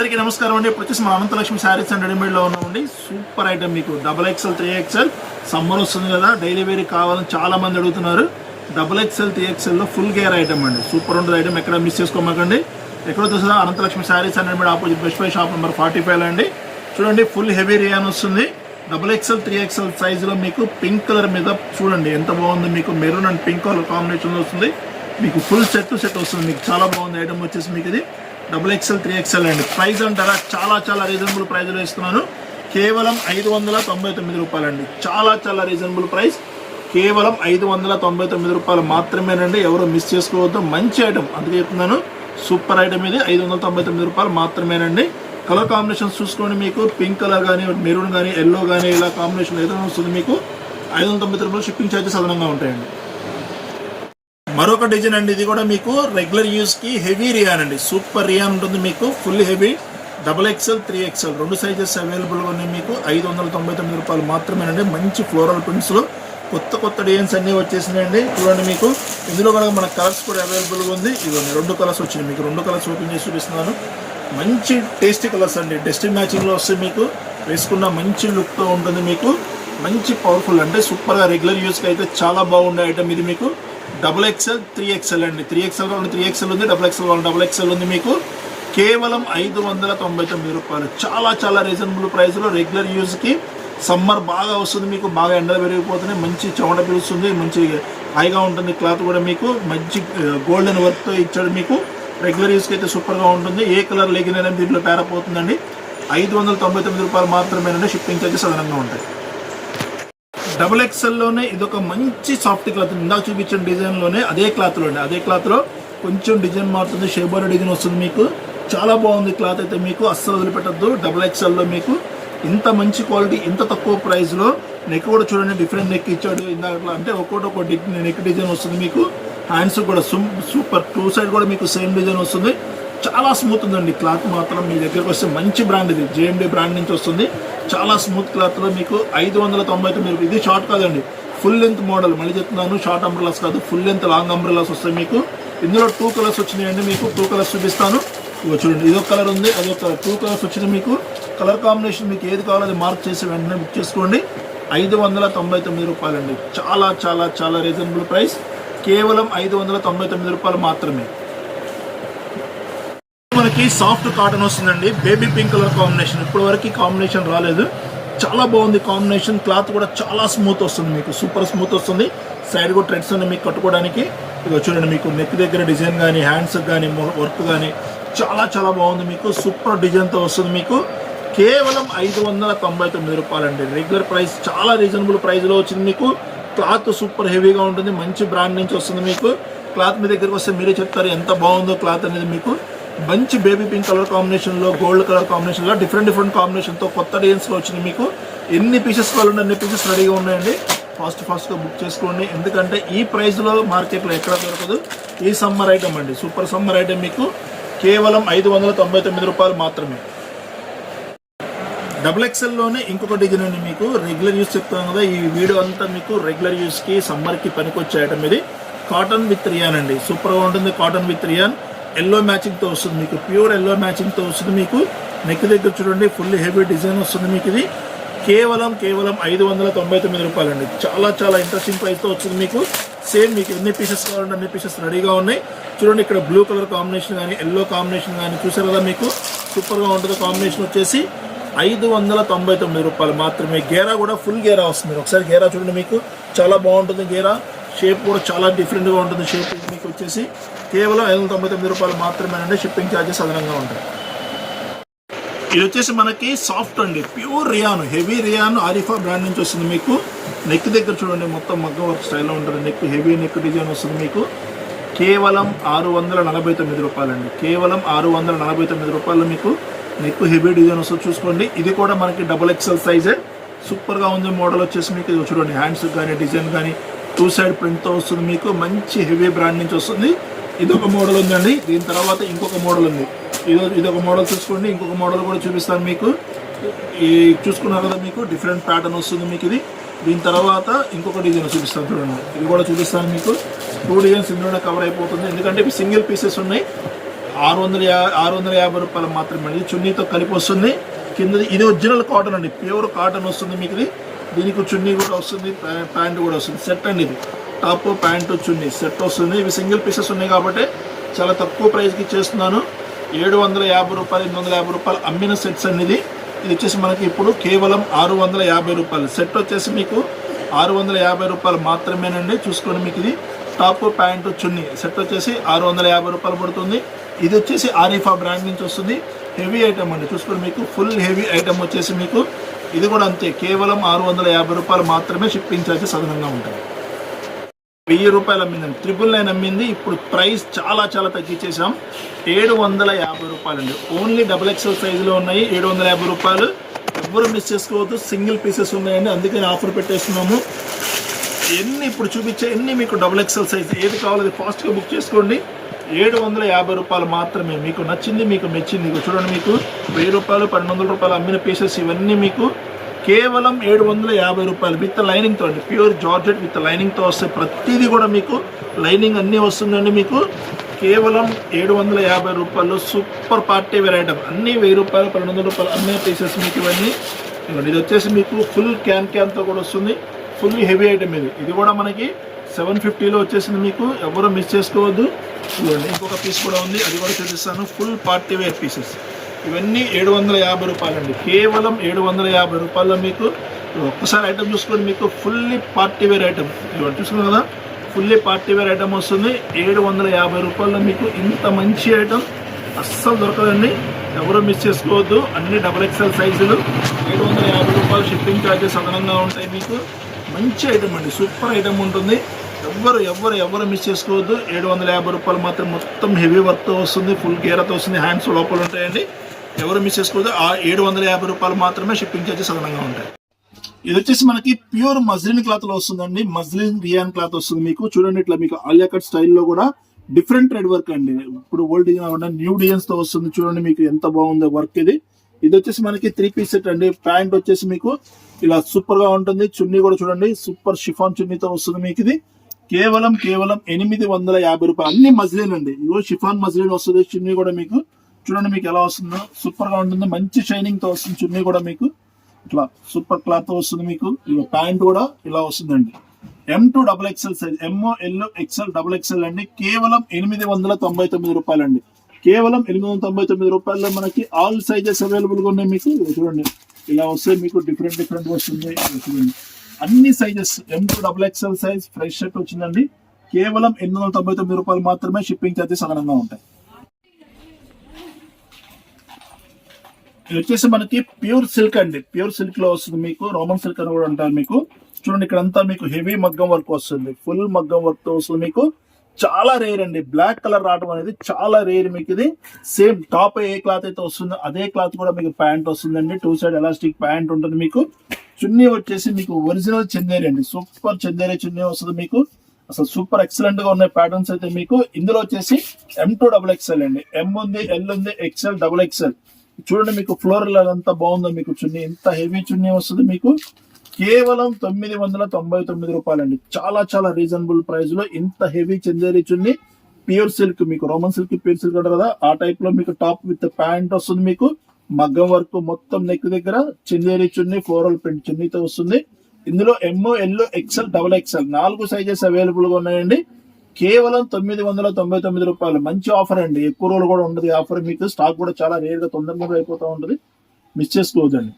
అందరికీ నమస్కారం అండి. ఇప్పుడు వచ్చేసి మన అనంతలక్ష్మి శారీస్ అండ్ రెడీమేడ్లో ఉన్నామండి. సూపర్ ఐటమ్ మీకు. Double XL three XL. Summer వస్తుంది కదా డైలీ వేర్ కావాలని చాలా మంది అడుగుతున్నారు. డబల్ ఎక్స్ఎల్ త్రీ ఎక్స్ఎల్లో ఫుల్ గేర్ ఐటమ్ అండి. సూపర్ ఉంటుంది ఐటమ్ ఎక్కడ మిస్ చేసుకోమాకండి. ఎక్కడ వచ్చేసి Anantalakshmi sarees and readymade opposite best buy shop number forty five అండి. చూడండి ఫుల్ హెవీ రియాన్ వస్తుంది. డబుల్ ఎక్స్ఎల్ త్రీ ఎక్స్ఎల్ సైజులో మీకు పింక్ కలర్ మీద చూడండి ఎంత బాగుంది మీకు. Maroon and pink colour combination వస్తుంది. మీకు ఫుల్ సెట్ సెట్ వస్తుంది. మీకు చాలా బాగుంది ఐటమ్ వచ్చేసి మీకు ఇది. డబుల్ ఎక్స్ఎల్ త్రీ ఎక్స్ఎల్ అండి. ప్రైస్ అంటారా? చాలా చాలా రీజనబుల్ ప్రైజ్లో ఇస్తున్నాను. కేవలం ఐదు వందల తొంభై తొమ్మిది రూపాయలండి. చాలా చాలా రీజనబుల్ ప్రైస్ కేవలం ఐదు వందల తొంభై తొమ్మిది రూపాయలు మాత్రమేనండి. ఎవరు మిస్ చేసుకోవద్దు. మంచి ఐటమ్ అందుకే చెప్తున్నాను. సూపర్ ఐటమ్ ఇది. ఐదు వందల తొంభై తొమ్మిది రూపాయలు మాత్రమేనండి. కలర్ కాంబినేషన్స్ చూసుకోండి మీకు. పింక్ కలర్ కానీ మెరూన్ కానీ ఎల్లో కానీ ఇలా కాంబినేషన్ ఏదైనా వస్తుంది మీకు. ఐదు వందల తొంభై రూపాయలు షిప్పింగ్ ఛార్జెస్ అదనంగా ఉంటాయండి. మరొక డిజైన్ అండి ఇది కూడా మీకు రెగ్యులర్ యూజ్కి హెవీ రియాన్ అండి. సూపర్ రియాన్ ఉంటుంది మీకు full heavy double XL three XL రెండు సైజెస్ అవైలబుల్గా ఉన్నాయి మీకు ఐదు వందల తొంభై తొమ్మిది రూపాయలు మాత్రమేనండి. మంచి ఫ్లోరల్ ప్రింట్స్లో కొత్త కొత్త డిజైన్స్ అన్నీ వచ్చేసినాయండి. చూడండి మీకు ఇందులో కూడా మన కలర్స్ కూడా అవైలబుల్గా ఉంది. ఇదిగోండి రెండు కలర్స్ వచ్చినాయి మీకు. రెండు కలర్స్ ఓపెన్ చేసి చూపిస్తున్నాను. మంచి టేస్టీ కలర్స్ అండి. డెస్టిన్ మ్యాచింగ్లో వస్తే వస్తాయి మీకు వేసుకున్న మంచి లుక్తో ఉంటుంది మీకు. మంచి పవర్ఫుల్ అంటే సూపర్గా రెగ్యులర్ యూస్కి అయితే చాలా బాగుండే ఐటమ్ ఇది మీకు. డబుల్ ఎక్స్ఎల్ త్రీ ఎక్స్ఎల్ అండి. త్రీ ఎక్స్ఎల్ కావాలి త్రీ ఎక్స్ఎల్ ఉంది double XL one double XL ఉంది మీకు. కేవలం ఐదు వందల తొంభై తొమ్మిది రూపాయలు. చాలా చాలా రీజనబుల్ ప్రైస్లో రెగ్యులర్ యూజ్కి సమ్మర్ బాగా వస్తుంది మీకు బాగా ఎండలు పెరిగిపోతున్నాయి మంచి చెమట పిలుస్తుంది మంచి హైగా ఉంటుంది క్లాత్ కూడా మీకు మంచి గోల్డెన్ వర్క్తో ఇచ్చాడు మీకు. రెగ్యులర్ యూస్కి అయితే సూపర్గా ఉంటుంది. ఏ కలర్ లేగిన దీంట్లో పేరపోతుందండి ఐదు వందల తొంభై తొమ్మిది రూపాయలు మాత్రమేనండి షిప్పింగ్ అయితే అదనంగా ఉంటాయి. డబుల్ ఎక్స్ఎల్లోనే ఇదొక మంచి సాఫ్ట్ క్లాత్ ఇందాక చూపించిన డిజైన్లోనే అదే క్లాత్లోనే అదే క్లాత్లో కొంచెం డిజైన్ మారుతుంది. షేబోర్ డిజైన్ వస్తుంది మీకు. చాలా బాగుంది క్లాత్ అయితే మీకు. అస్సలు వదిలిపెట్టద్దు. డబుల్ ఎక్స్ఎల్లో మీకు ఇంత మంచి క్వాలిటీ ఇంత తక్కువ ప్రైస్లో నెక్ కూడా చూడండి. డిఫరెంట్ నెక్ ఇచ్చాడు. ఇందాక అంటే ఒక్కొక్కటి ఒక్కొక్క నెక్ డిజైన్ వస్తుంది మీకు. హ్యాండ్స్ కూడా సూపర్ టూ సైడ్ కూడా మీకు సేమ్ డిజైన్ వస్తుంది. చాలా స్మూత్ ఉందండి క్లాత్ మాత్రం మీ దగ్గరకు వస్తే మంచి బ్రాండ్ ఇది. జేఎండి బ్రాండ్ నుంచి వస్తుంది. చాలా స్మూత్ క్లాత్లో మీకు ఐదు వందల తొంభై తొమ్మిది ఇది షార్ట్ కాదండి. ఫుల్ లెంత్ మోడల్ మళ్ళీ చెప్తున్నాను షార్ట్ అంబ్రలాస్ కాదు ఫుల్ లెంత్ లాంగ్ అంబ్రెలాస్ వస్తాయి మీకు. ఇందులో టూ కలర్స్ వచ్చినాయండి మీకు. టూ కలర్స్ చూపిస్తాను. చూడండి ఇదొక కలర్ ఉంది అదొక కలర్ టూ కలర్స్ వచ్చినాయి మీకు. కలర్ కాంబినేషన్ మీకు ఏది కావాలో అది మార్క్ చేసి వెంటనే బుక్ చేసుకోండి. ఐదు వందల తొంభై తొమ్మిది రూపాయలండి. చాలా చాలా చాలా రీజనబుల్ ప్రైస్ కేవలం ఐదు వందల తొంభై తొమ్మిది రూపాయలు మాత్రమే. మనకి సాఫ్ట్ కాటన్ వస్తుందండి. Baby pink colour combination. ఇప్పటి వరకు కాంబినేషన్ రాలేదు. చాలా బాగుంది కాంబినేషన్. క్లాత్ కూడా చాలా స్మూత్ వస్తుంది మీకు. సూపర్ స్మూత్ వస్తుంది. సైడ్ కూడా ట్రెడ్స్ ఉన్నాయి మీకు కట్టుకోవడానికి. ఇక చూడండి మీకు నెక్ దగ్గర డిజైన్ కానీ హ్యాండ్స్ కానీ వర్క్ కానీ చాలా చాలా బాగుంది మీకు. సూపర్ డిజైన్తో వస్తుంది మీకు. కేవలం ఐదు వందల తొంభై తొమ్మిది రూపాయలండి. రెగ్యులర్ ప్రైస్ చాలా రీజనబుల్ ప్రైస్లో వచ్చింది మీకు. క్లాత్ సూపర్ హెవీగా ఉంటుంది. మంచి బ్రాండ్ నుంచి వస్తుంది మీకు. క్లాత్ మీ దగ్గరికి వస్తే మీరే చెప్తారు ఎంత బాగుందో క్లాత్ అనేది మీకు. మంచి బేబీ పింక్ కలర్ కాంబినేషన్లో గోల్డ్ కలర్ కాంబినేషన్లో డిఫరెంట్ డిఫరెంట్ కాంబినేషన్తో కొత్త డిజైన్స్లో వచ్చింది మీకు. ఎన్ని పీసెస్ కావాలంటే అన్ని పీసెస్ రెడీగా ఉన్నాయండి. ఫాస్ట్ ఫాస్ట్గా బుక్ చేసుకోండి. ఎందుకంటే ఈ ప్రైస్లో మార్కెట్లో ఎక్కడ దొరకదు? ఈ సమ్మర్ ఐటమ్ అండి. సూపర్ సమ్మర్ ఐటమ్ మీకు కేవలం ఐదు వందల తొంభై తొమ్మిది రూపాయలు మాత్రమే. డబుల్ ఎక్స్ఎల్లోనే ఇంకొక డిజైన్ అండి మీకు. రెగ్యులర్ యూస్ చెప్తాను కదా ఈ వీడియో అంతా మీకు రెగ్యులర్ యూస్కి సమ్మర్కి పనికొచ్చే ఐటమ్ ఇది. కాటన్ విత్ రియాన్ అండి. సూపర్గా ఉంటుంది కాటన్ విత్ రియాన్ ఎల్లో మ్యాచింగ్తో వస్తుంది మీకు. ప్యూర్ ఎల్లో మ్యాచింగ్తో వస్తుంది మీకు. నెక్ దగ్గర చూడండి ఫుల్ హెవీ డిజైన్ వస్తుంది మీకు ఇది. కేవలం కేవలం ఐదు వందల తొంభై తొమ్మిది రూపాయలండి. చాలా చాలా ఇంట్రెస్టింగ్ ప్రైస్తో వచ్చింది మీకు. సేమ్ మీకు ఎన్ని పీసెస్ కావాలంటే అన్ని పీసెస్ రెడీగా ఉన్నాయి. చూడండి ఇక్కడ బ్లూ కలర్ కాంబినేషన్ కానీ ఎల్లో కాంబినేషన్ కానీ చూసారు కదా మీకు. సూపర్గా ఉంటుంది కాంబినేషన్ వచ్చేసి ఐదు వందల తొంభై తొమ్మిది రూపాయలు మాత్రమే. గేరా కూడా ఫుల్ గేరా వస్తుంది. ఒకసారి గేరా చూడండి మీకు. చాలా బాగుంటుంది గేరా. షేప్ కూడా చాలా డిఫరెంట్గా ఉంటుంది. షేప్ మీకు వచ్చేసి కేవలం ఐదు వందల తొంభై తొమ్మిది రూపాయలు మాత్రమేనండి షిప్పింగ్ ఛార్జెస్ అదనంగా ఉంటాయి. ఇది వచ్చేసి మనకి సాఫ్ట్ అండి pure rayon heavy rayon Arifa brand నుంచి వస్తుంది మీకు. నెక్ దగ్గర చూడండి మొత్తం మగ్గ వర్క్ స్టైల్లో ఉంటుంది. నెక్ హెవీ నెక్ డిజైన్ వస్తుంది మీకు. కేవలం ఆరు వందల నలభై తొమ్మిది రూపాయలండి. కేవలం ఆరు వందల నలభై తొమ్మిది రూపాయలు మీకు నెక్ హెవీ డిజైన్ వస్తుంది చూసుకోండి. ఇది కూడా మనకి డబుల్ ఎక్సెల్ సైజే. సూపర్గా ఉంది మోడల్ వచ్చేసి మీకు ఇది చూడండి హ్యాండ్స్ కానీ డిజైన్ కానీ టూ సైడ్ ప్రింట్తో వస్తుంది మీకు. మంచి హెవీ బ్రాండ్ నుంచి వస్తుంది. ఇది ఒక మోడల్ ఉందండి. దీని తర్వాత ఇంకొక మోడల్ ఉంది. ఇది ఇదొక మోడల్ చూసుకోండి. ఇంకొక మోడల్ కూడా చూపిస్తాను మీకు. ఈ చూసుకున్నారు కదా మీకు? డిఫరెంట్ ప్యాటర్న్ వస్తుంది మీకు ఇది. దీని తర్వాత ఇంకొక డిజైన్ చూపిస్తాను చూడండి. ఇది కూడా చూపిస్తాను మీకు. టూ డిజైన్స్ ఇందులోనే కవర్ అయిపోతుంది. ఎందుకంటే ఇవి సింగిల్ పీసెస్ ఉన్నాయి. ఆరు వందల యా ఆరు వందల యాభై రూపాయలు మాత్రమే చున్నీతో కలిపి వస్తుంది. కింద ఇది ఒరిజినల్ కాటన్ అండి. ప్యూర్ కాటన్ వస్తుంది మీకు ఇది. దీనికి చున్నీ కూడా వస్తుంది ప్యాంటు కూడా వస్తుంది సెట్ అండి ఇది. టాప్ ప్యాంటు చున్నీ సెట్ వస్తుంది. ఇవి సింగిల్ పీసెస్ ఉన్నాయి కాబట్టి చాలా తక్కువ ప్రైస్కి చేస్తున్నాను ఏడు వందల యాభై రూపాయలు ఎనిమిది వందల యాభై రూపాయలు అమ్మిన సెట్స్ అనేది ఇది. వచ్చేసి మనకి ఇప్పుడు కేవలం ఆరు వందల యాభై రూపాయలు. సెట్ వచ్చేసి మీకు ఆరు వందల యాభై రూపాయలు మాత్రమేనండి. చూసుకోండి మీకు ఇది టాప్ ప్యాంటు చున్నీ. సెట్ వచ్చేసి ఆరు వందల యాభై రూపాయలు పడుతుంది. ఇది వచ్చేసి ఆరిఫా బ్రాండ్ నుంచి వస్తుంది. హెవీ ఐటమ్ అండి. చూసుకోండి మీకు ఫుల్ హెవీ ఐటమ్ వచ్చేసి మీకు ఇది కూడా అంతే కేవలం ఆరు వందల యాభై రూపాయలు మాత్రమే షిప్పింగ్ ఛార్జెస్ అదనంగా ఉంటాయి వెయ్యి రూపాయలు అమ్మిందండి. త్రిబుల్ నైన్ అమ్మింది ఇప్పుడు ప్రైస్ చాలా చాలా తగ్గించేసాం ఏడు వందల యాభై రూపాయలు అండి ఓన్లీ డబుల్ ఎక్స్ఎల్ సైజులో ఉన్నాయి ఏడు వందల యాభై రూపాయలు. ఎవ్వరు మిస్ చేసుకోవద్దు సింగిల్ పీసెస్ ఉన్నాయండి అందుకని ఆఫర్ పెట్టేస్తున్నాము. ఎన్ని ఇప్పుడు చూపించే ఎన్ని మీకు డబుల్ ఎక్స్ఎల్ సైజ్ ఏది కావాలో ఫాస్ట్గా బుక్ చేసుకోండి. ఏడు వందల యాభై రూపాయలు మాత్రమే మీకు నచ్చింది మీకు మెచ్చింది. చూడండి మీకు. వెయ్యి రూపాయలు పన్నెండు వందల రూపాయలు అమ్మిన పీసెస్ ఇవన్నీ మీకు కేవలం ఏడు వందల యాభై రూపాయలు విత్ లైనింగ్తో అండి. ప్యూర్ జార్జెట్ విత్ లైనింగ్తో వస్తే ప్రతిదీ కూడా మీకు లైనింగ్ అన్నీ వస్తుందండి మీకు. కేవలం ఏడు వందల యాభై రూపాయలు సూపర్ పార్టీ వేర్ ఐటమ్ అన్నీ వెయ్యి రూపాయలు పన్నెండు వందల రూపాయలు అమ్మిన పీసెస్ మీకు ఇవన్నీ. ఇది వచ్చేసి మీకు ఫుల్ క్యాన్ క్యాన్తో కూడా వస్తుంది. ఫుల్ హెవీ ఐటమ్ ఇది. ఇది కూడా మనకి సెవెన్ ఫిఫ్టీలో వచ్చేసింది మీకు. ఎవరు మిస్ చేసుకోవద్దు. చూడండి. ఇంకొక పీస్ కూడా ఉంది. అది కూడా చూపిస్తాను ఫుల్ పార్టీ వేర్ పీసెస్ ఇవన్నీ ఏడు వందల యాభై రూపాయలండి. కేవలం ఏడు వందల యాభై రూపాయల్లో మీకు ఒక్కసారి ఐటమ్ చూసుకొని మీకు ఫుల్లీ పార్టీ వేర్ ఐటమ్ ఇవన్నీ చూసుకున్నాం కదా ఫుల్లీ పార్టీ వేర్ ఐటమ్ వస్తుంది. ఏడు వందల యాభై రూపాయల్లో మీకు ఇంత మంచి ఐటమ్ అస్సలు దొరకదండి. ఎవరు మిస్ చేసుకోవద్దు. అన్ని డబుల్ ఎక్స్ఎల్ సైజులు ఏడు వందల యాభై రూపాయలు షిప్పింగ్ ఛార్జెస్ అదనంగా ఉంటాయి మీకు. మంచి ఐటమ్ అండి. సూపర్ ఐటమ్ ఉంటుంది. ఎవ్వరు ఎవ్వరు ఎవరు మిస్ చేసుకోవద్దు. ఏడు వందల యాభై రూపాయలు మాత్రం మొత్తం హెవీ వర్క్తో వస్తుంది ఫుల్ గేరతో వస్తుంది హ్యాండ్స్ లోపల ఉంటాయండి. ఎవరు మిస్ చేసుకోవద్దు ఆ ఏడు వందల యాభై రూపాయలు మాత్రమే షిప్పింగ్ ఛార్జెస్ అదనంగా ఉంటాయి. ఇది వచ్చేసి మనకి ప్యూర్ మజ్లిన్ క్లాత్లో వస్తుందండి. మజ్లిన్ రియాన్ క్లాత్ వస్తుంది మీకు. చూడండి ఇట్లా మీకు ఆలియా కట్ స్టైల్లో కూడా డిఫరెంట్ థ్రెడ్ వర్క్ అండి. ఇప్పుడు ఓల్డ్ డిజైన్ కాకుండా న్యూ డిజైన్స్తో వస్తుంది. చూడండి మీకు ఎంత బాగుందో వర్క్ ఇది. ఇది వచ్చేసి మనకి త్రీ పీస్ సెట్ అండి. ప్యాంట్ వచ్చేసి మీకు ఇలా సూపర్గా ఉంటుంది. చున్నీ కూడా చూడండి. సూపర్ షిఫాన్ చున్నీతో వస్తుంది మీకు ఇది. కేవలం కేవలం ఎనిమిది వందల యాభై రూపాయలు. అన్ని మజ్లిన్ అండి. ఇదిగో షిఫాన్ మజ్లిన్ వస్తుంది. చున్నీ కూడా మీకు. చూడండి మీకు ఎలా వస్తుందో. సూపర్గా ఉంటుంది. మంచి షైనింగ్తో వస్తుంది చున్నీ కూడా మీకు. ఇట్లా సూపర్ క్లాత్ వస్తుంది మీకు. ఇదిగో ప్యాంట్ కూడా ఇలా వస్తుందండి. M to double XL size MO L XL double XL అండి. కేవలం ఎనిమిది వందల తొంభై తొమ్మిది రూపాయలు అండి కేవలం ఎనిమిది వందల తొంభై తొమ్మిది రూపాయల్లో మనకి ఆల్ సైజెస్ అవైలబుల్గా ఉన్నాయి మీకు. చూడండి. ఇలా వస్తే మీకు డిఫరెంట్ డిఫరెంట్ వస్తుంది. చూడండి. అన్ని sizes M to double XL size fresh shirt వచ్చిందండి. కేవలం ఎనిమిది వందల తొంభై తొమ్మిది రూపాయలు మాత్రమే షిప్పింగ్ ఛార్జెస్ అదనంగా ఉంటాయి. ఇది వచ్చేసి మనకి ప్యూర్ సిల్క్ అండి. ప్యూర్ సిల్క్లో వస్తుంది మీకు రోమన్ సిల్క్ అని కూడా అంటారు మీకు. చూడండి ఇక్కడ అంతా మీకు హెవీ మగ్గం వర్క్ వస్తుంది. ఫుల్ మగ్గం వర్క్తో వస్తుంది మీకు. చాలా రేర్ అండి. బ్లాక్ కలర్ రావడం అనేది చాలా రేర్ మీకు ఇది. సేమ్ టాప్ ఏ క్లాత్ అయితే వస్తుందో అదే క్లాత్ కూడా మీకు ప్యాంట్ వస్తుందండి. టూ సైడ్ ఎలాస్టిక్ ప్యాంట్ ఉంటుంది మీకు. చున్నీ వచ్చేసి మీకు ఒరిజినల్ చందేరి అండి. సూపర్ చందేరి చున్నీ వస్తుంది మీకు. అసలు సూపర్ ఎక్సలెంట్గా ఉన్నాయి ప్యాటర్న్స్ అయితే మీకు. ఇందులో వచ్చేసి ఎం టూ డబుల్ ఎక్స్ఎల్ అండి. ఎం ఉంది ఎల్ ఉంది ఎక్స్ఎల్ డబుల్ ఎక్స్ఎల్ చూడండి మీకు ఫ్లోరల్ అదంతా బాగుందో మీకు చున్నీ? ఇంత హెవీ చున్నీ వస్తుంది మీకు. కేవలం తొమ్మిది వందల తొంభై తొమ్మిది రూపాయలండి. చాలా చాలా రీజనబుల్ ప్రైస్లో ఇంత హెవీ చందేరి చున్నీ. ప్యూర్ సిల్క్ మీకు రోమన్ సిల్క్ ప్యూర్ సిల్క్ అంటారు కదా. ఆ టైప్లో మీకు టాప్ విత్ ప్యాంట్ వస్తుంది మీకు. మగ్గం వర్క్ మొత్తం నెక్ దగ్గర చిన్నేరి చున్నీ ఫ్లోరల్ ప్రింట్ చున్నీతో వస్తుంది. ఇందులో MO yellow XL double XL నాలుగు సైజెస్ అవైలబుల్గా ఉన్నాయండి. కేవలం తొమ్మిది వందల తొంభై తొమ్మిది రూపాయలు. మంచి ఆఫర్ అండి. ఎక్కువ రోజులు కూడా ఉండదు ఆఫర్ మీకు. స్టాక్ కూడా చాలా రేర్గా తొందరగా అయిపోతూ ఉంటుంది. మిస్ చేసుకోవద్దండి.